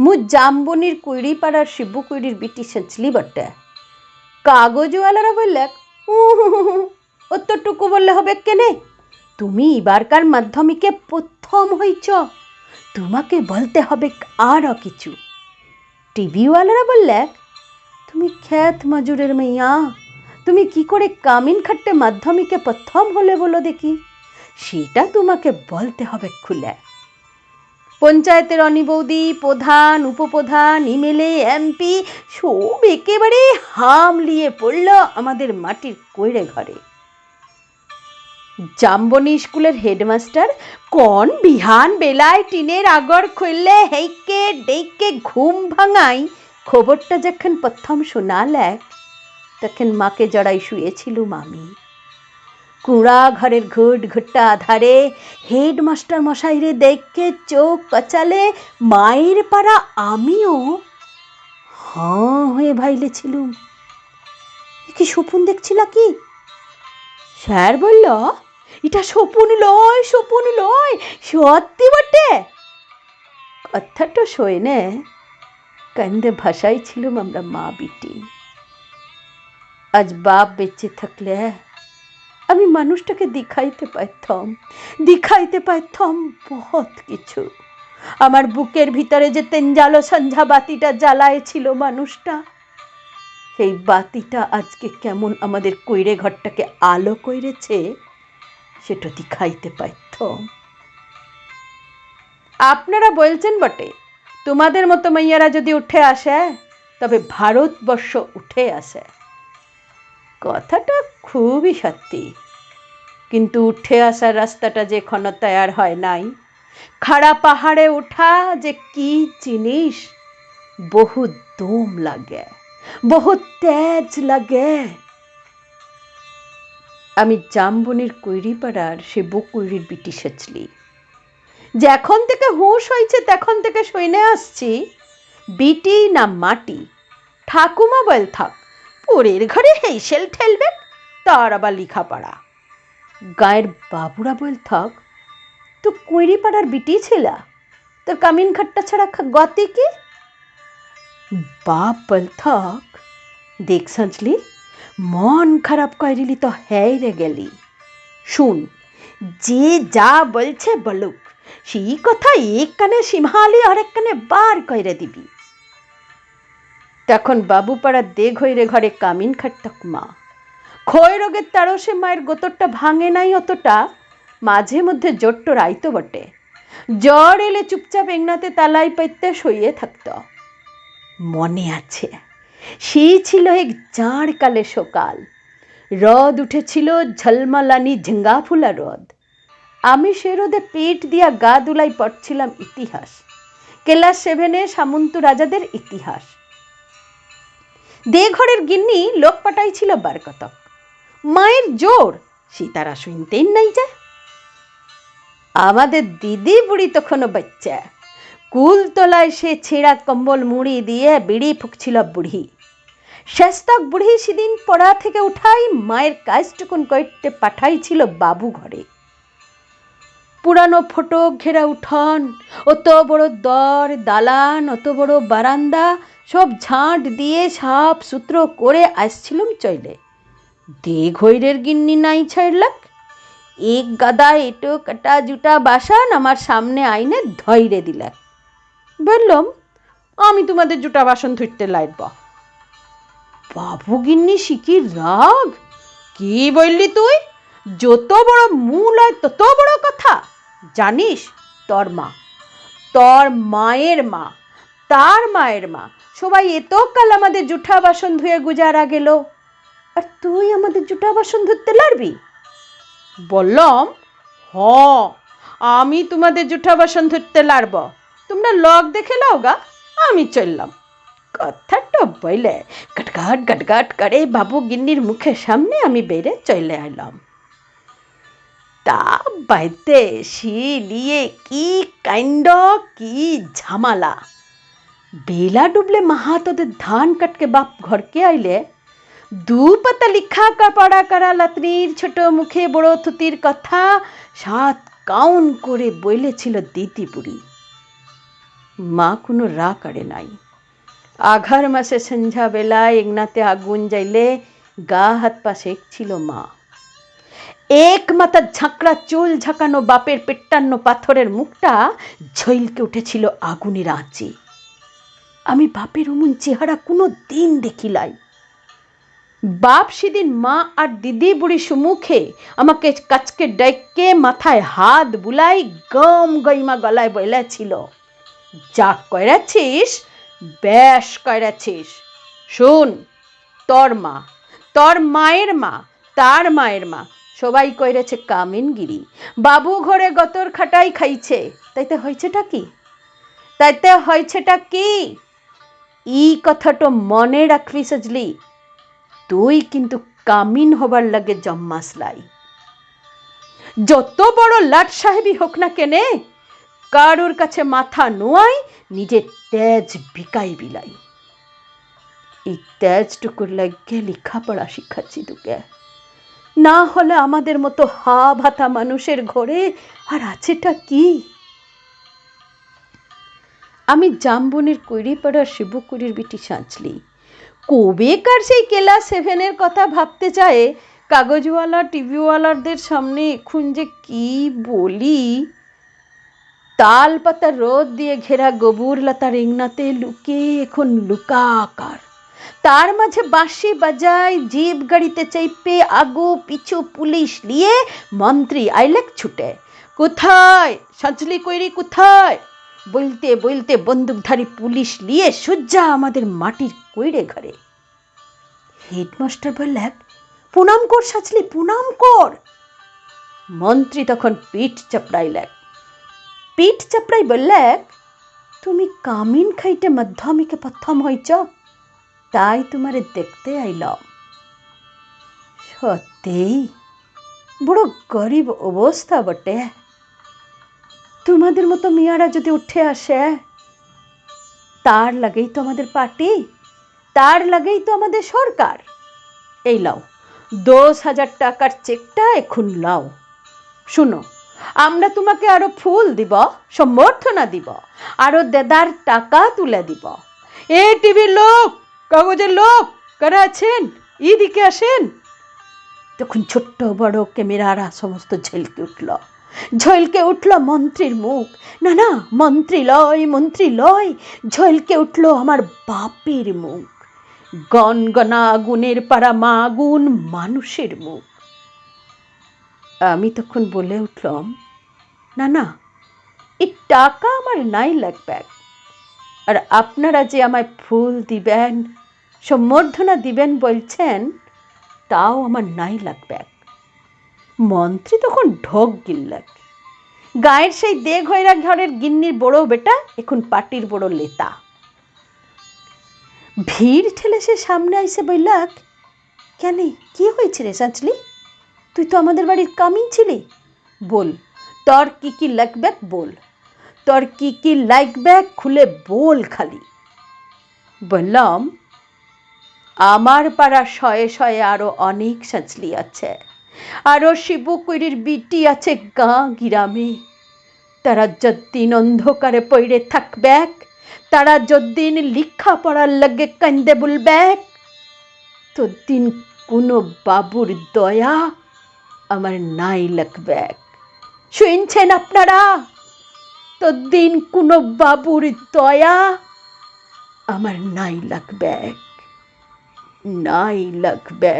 মু জাম্বনির কুইড়ি পাড়ার শিবু কুইড়ির বিটি সেঁচলি বটে কাগজওয়ালারা বললে অতটুকু বললে হবে কেনে? তুমি এবারকার মাধ্যমিকে প্রথম হইছ। তোমাকে বলতে হবে আরও কিছু। টিভিওয়ালারা বললে তুমি খ্যাত মজুরের মেয়া। তুমি কি করে কামিন খাট্টে মাধ্যমিকে প্রথম হলে বলো দেখি? সেটা তোমাকে বলতে হবে খুলে। পঞ্চায়েতের অনিবৌদি প্রধান, উপপ্রধান ইমেলে এমপি, সব একেবারে হামলিয়ে পড়ল আমাদের মাটির কৈড়ে ঘরে। জাম্বনি স্কুলের হেডমাস্টার কোন বিহান বেলায় টিনের আগর খুললে হেইকে ডেইকে ঘুম ভাঙাই। খবরটা যখন প্রথম শোনালে, তখন মাকে জড়াই শুয়েছিলুম আমি কুড়া ঘরের ঘুট ঘুট্টা আধারে হেডমাস্টার মশাইরে দেখে চোখ কচালে মায়ের পাড়া আমিও হাঁ হয়ে ভাইলেছিলুম। কি স্বপন দেখছি নাকি স্যার বলল, এটা স্বপন লয় স্বপন লয় সত্যি বটে। কথাটা শোনে কান্দে ভাষাই ছিলাম আমরা মা বিটি আজ বাপ বেঁচে থাকলে আমি মানুষটাকে দেখাইতে পারতাম দেখাইতে পারতাম বহুত কিছু। আমার বুকের ভিতরে যে তেঞ্জালো সন্ধ্যা বাতিটা জ্বালায় ছিল মানুষটা, সেই বাতিটা আজকে কেমন আমাদের কইরে ঘরটাকে আলো কইরেছে, সেটা দেখাইতে পারতাম আপনারা বলছেন বটে, তোমাদের মতো মাইয়ারা যদি উঠে আসে, তবে ভারতবর্ষ উঠে আসে। কথাটা খুবই সত্যি। কিন্তু উঠে আসার রাস্তাটা যে এখনও তৈয়ার হয় নাই, খাড়া পাহাড়ে ওঠা যে কি জিনিস, বহু দম লাগে, বহু তেজ লাগে। আমি জামবনির কৈরিপাড়ার সে বকুইরির বিটি সেচলি। যখন থেকে হুঁশ হয়েছে, তখন থেকে সইনে আসছি, বিটি না মাটি, ঠাকুমা বল থাক। পরের ঘরে হেসেল ঠেলবে তার আবার লেখাপড়া। গায়ের বাবুরা বল থাক, তো কৈরি পাড়ার বিটি ছিলা, তোর কামিন খাট্টা ছাড়া গতি কি? বাপ বল থাক, দেখ সাজলি, মন খারাপ করিলি তো হ্যাই রে গেলি। শুন, যে যা বলছে বলুক, সেই কথা এক কানে সিমহালি আর এক কানে বার কইরে দিবি। তখন বাবুপাড়ার দে ঘইরে ঘরে কামিন খাট্টক মা। ক্ষয় রোগের তারসে মায়ের গোতরটা ভাঙে নাই অতটা, মাঝে মধ্যে জোট্ট রাইতো বটে। জ্বর এলে চুপচাপ এংনাতে তালাই পাইতে শুয়ে থাকত। মনে আছে সেই ছিল এক জাঁড় কালে সকাল। রদ উঠেছিল ঝলমালানি ঝিঙ্গা ফুলা রদ। আমি সে রোদে পেট দিয়া গা দুলাই পড়ছিলাম ইতিহাস। ক্লাস সেভেনে সামন্ত রাজাদের ইতিহাস। দে ঘরের গিন্নি লোক পাঠাইছিল বার কতক মায়ের জোর, সীতারা শুনতেন নাই যে। আমাদের দিদি বুড়ি তখনও বাচ্চা। কুল তলায় সে ছেঁড়া কম্বল মুড়ি দিয়ে বিড়ি ফুকছিল বুড়ি। শেষতক বুড়ি সেদিন পড়া থেকে উঠাই মায়ের কাজটুকুন কইতে পাঠাইছিল বাবু ঘরে। পুরানো ফটক ঘেরা উঠোন, অত বড় দর, দালান, অত বড় বারান্দা সব ঝাঁট দিয়ে সাপ সূত্র করে আসছিলুম চইলে। দে ঘৈরের গিন্নি নাই ছাড়লাক এক গাদা এটো কাটা জুটা বাসান আমার সামনে আইনে ধৈরে দিলাক। বললাম, আমি তোমাদের জুটা বাসন ধুইতে লাইব বাবু গিন্নি শিকির রাগ? কি বললি তুই? যত বড় মূল হয় তত বড় কথা। জানিস, তোর মা। তোর মায়ের মা। তার মায়ের মা। সবাই এত কাল আমাদের জুঠা বাসন ধুয়ে গুজারা গেল। আর তুই আমাদের জুঠা বাসন ধুতে লারবি বললাম, হ, আমি তোমাদের জুঠা বাসন ধরতে লারব তোমরা লগ দেখে লাও গা, আমি চললাম। কথাটা বইলে গটগাট গটগাট করে বাবু গিন্নির মুখের সামনে আমি বেড়ে চলে এলাম। তা বাইতে লিয়ে কি কাইন্ড কি ঝামালা? বেলা ডুবলে মাহাতদের ধান কাটকে বাপ ঘরকে আইলে দু পাতা লিখা কা পড়া করা লাতনির ছোট মুখে বড় থুতির কথা সাত কাউন করে বইলেছিল বুড়ি মা কোনো রা করে নাই আঘার মাসে সন্ধ্যাবেলায় এগনাতে আগুন যাইলে গা হাত পা ছিল মা এক মাথার ঝাঁকড়া চুল ঝাঁকানো বাপের পেট্টান্ন পাথরের মুখটা ঝইলকে উঠেছিল আগুনের আঁচে আমি বাপের অমন চেহারা কোনো দিন দেখিলাই। বাপ সেদিন মা আর দিদি বুড়ি সুমুখে আমাকে কাচকে ডেকে মাথায় হাত বুলাই গম গইমা গলায় বলেছিল, যা করেছিস বেশ করেছিস শোন, তোর মা, তোর মায়ের মা, তার মায়ের মা, সবাই কইরেছে কামিনগিরি। বাবু ঘরে গতর খাটাই খাইছে। তাইতে হয়েছেটা কি? তাইতে হয়েছেটা কি? ই কথাটা মনে রাখবি সজলি। তুই কিন্তু কামিন হবার লাগে জম্মাসলাই। যত বড় লাট সাহেবই হোক না কেনে, কারোর কাছে মাথা নোয়াই নিজের তেজ বিকাই বিলাই। এই তেজটুকুর লাগে লেখাপড়া শিখাচ্ছি তোকে। না হলে আমাদের মতো হা ভাতা মানুষের ঘরে আর আছেটা কি? আমি জামবনির কৈরিপাড়ার শিবকুড়ির বিটি সাঁচলি। কবেকার সেই ক্লাস সেভেনের কথা ভাবতে চায় কাগজওয়ালা, টিভিওয়ালাদের সামনে, এখন যে কি বলি? তাল পাতা রোদ দিয়ে ঘেরা গবুর লতা রেংনাতে লুকে এখন লুকাকার। তার মাঝে বাঁশি বাজায় জিপ গাড়িতে চাইপে আগো পিছু পুলিশ নিয়ে মন্ত্রী আইলেক ছুটে। কোথায়? সাঁচলি কইরি কোথায়? বলতে বলতে বন্দুকধারী পুলিশ নিয়ে সজ্জা আমাদের মাটির কইরে ঘরে। হেডমাস্টার বললেন প্রণাম কর সাজলি প্রণাম কর। মন্ত্রী তখন পিঠ চাপড়াইলেন। পিঠ চাপড়াই বললেন, তুমি কামিন খাইতে মাধ্যমিকে প্রথম হইছ, তাই তোমারে দেখতে আইল সত্যি বড় গরিব অবস্থা বটে। তোমাদের মতো মিয়ারা যদি উঠে আসে, তার লাগেই তো আমাদের পার্টি, তার লাগেই তো আমাদের সরকার। এই লাও দশ হাজার টাকার চেকটা এখন লাও শুনো, আমরা তোমাকে আরও ফুল দিব, সম্বর্ধনা দিব, আরও দেদার টাকা তুলে দিব। এ টিভির লোক, কাগজের লোক, কারা আছেন? দিকে আসেন। তখন ছোট্ট বড় ক্যামেরারা সমস্ত ঝলকে উঠল। ঝলকে উঠল মন্ত্রীর মুখ। না না, মন্ত্রী লয় মন্ত্রী লয়, ঝলকে উঠল আমার বাপের মুখ। গনগনা আগুনের পাড়া মা আগুন মানুষের মুখ। আমি তখন বলে উঠলাম, না না এই টাকা আমার নাই লাগবে। আর আপনারা যে আমায় ফুল দিবেন, সম্বর্ধনা দিবেন বলছেন, তাও আমার নাই লাগবে। মন্ত্রী তখন ঢোক গিল্লাক। গায়ের সেই দে ঘয়রা ঘরের গিন্নির বড় বেটা এখন পাটির বড় লেতা। ভিড় ঠেলে সে সামনে আইসে বইলাক, কেন, কি হয়েছে রে সাঁচলি? তুই তো আমাদের বাড়ির কামিন ছিলি। বল, তোর কি কি লাগবে বল। তোর কি কি লাগবে খুলে বল খালি। বললাম, আমার পাড়া শয়ে শয়ে আরও অনেক সাঁচলি আছে। আরও শিবকুড়ির বিটি আছে গাঁ গিরামে। তারা যদ্দিন অন্ধকারে পইড়ে থাকবে তারা যদ্দিন লিখা পড়ার লাগে কান্দে বলবে তদ্দিন কোনো বাবুর দয়া আমার নাই লাগবে শুনছেন আপনারা? তদ্দিন কোনো বাবুর দয়া আমার নাই লাগবে নাই লাগবে